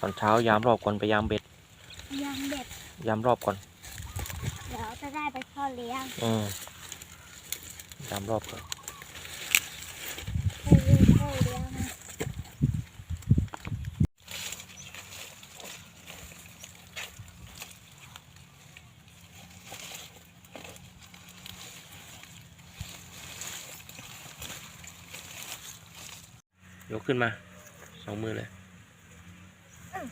ตอนเช้ายามรอบก่อนไปยามเบ็ดยังเด็ดยามรอบก่อน เดี๋ยวจะได้ไปพ่อเลี้ยงอืมยามรอบก่อนไปเลี้ยงพ่อเลี้ยงนะยกขึ้นมาสองมือเลย อืม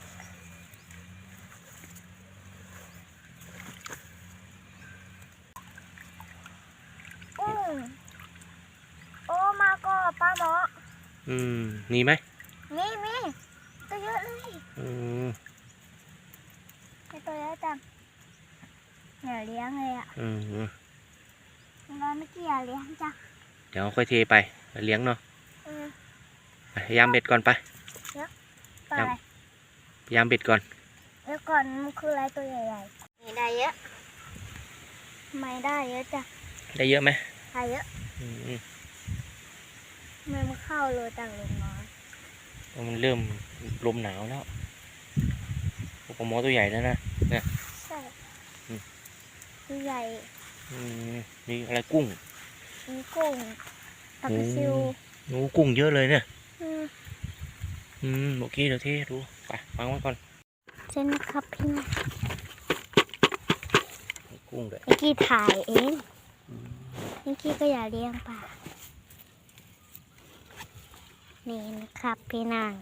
โอ้มาก็ป้าหมออืมมีไหมมีมีตัวเยอะเลยอืมไอตัวเยอะจังอย่าเลี้ยงเลยอะอืมน้องไม่เกี่ยวเลี้ยงจ้ะเดี๋ยวค่อยเทไปไปเลี้ยงเนาะเออไปยามเบ็ดก่อนไปไปครับ ยามเบ็ดก่อนแล้วก่อนมันคืออะไรตัวใหญ่ๆนี่ได้เยอะ ไม่ได้เยอะจ้ะได้เยอะไหมได้เยอะอืมมันไม่เข้าเลยจังเลยน้อยมันเริ่มลมหนาวแล้วปลาหมอตัวใหญ่แล้วนะใช่อืมตัวใหญ่อืมมีอะไรกุ้งมีกุ้งปลากระซิวโอ้กุ้งเยอะเลยเนี่ยอืมอืมโอเคเดี๋ยวเทดู ไปวางไว้ก่อนเช่นนะครับพี่นะมีกุ้งด้วยนิกกี้ถ่ายเองอืมนิกกี้ก็อย่าเลี้ยงปลานี่นะครับพี่นาง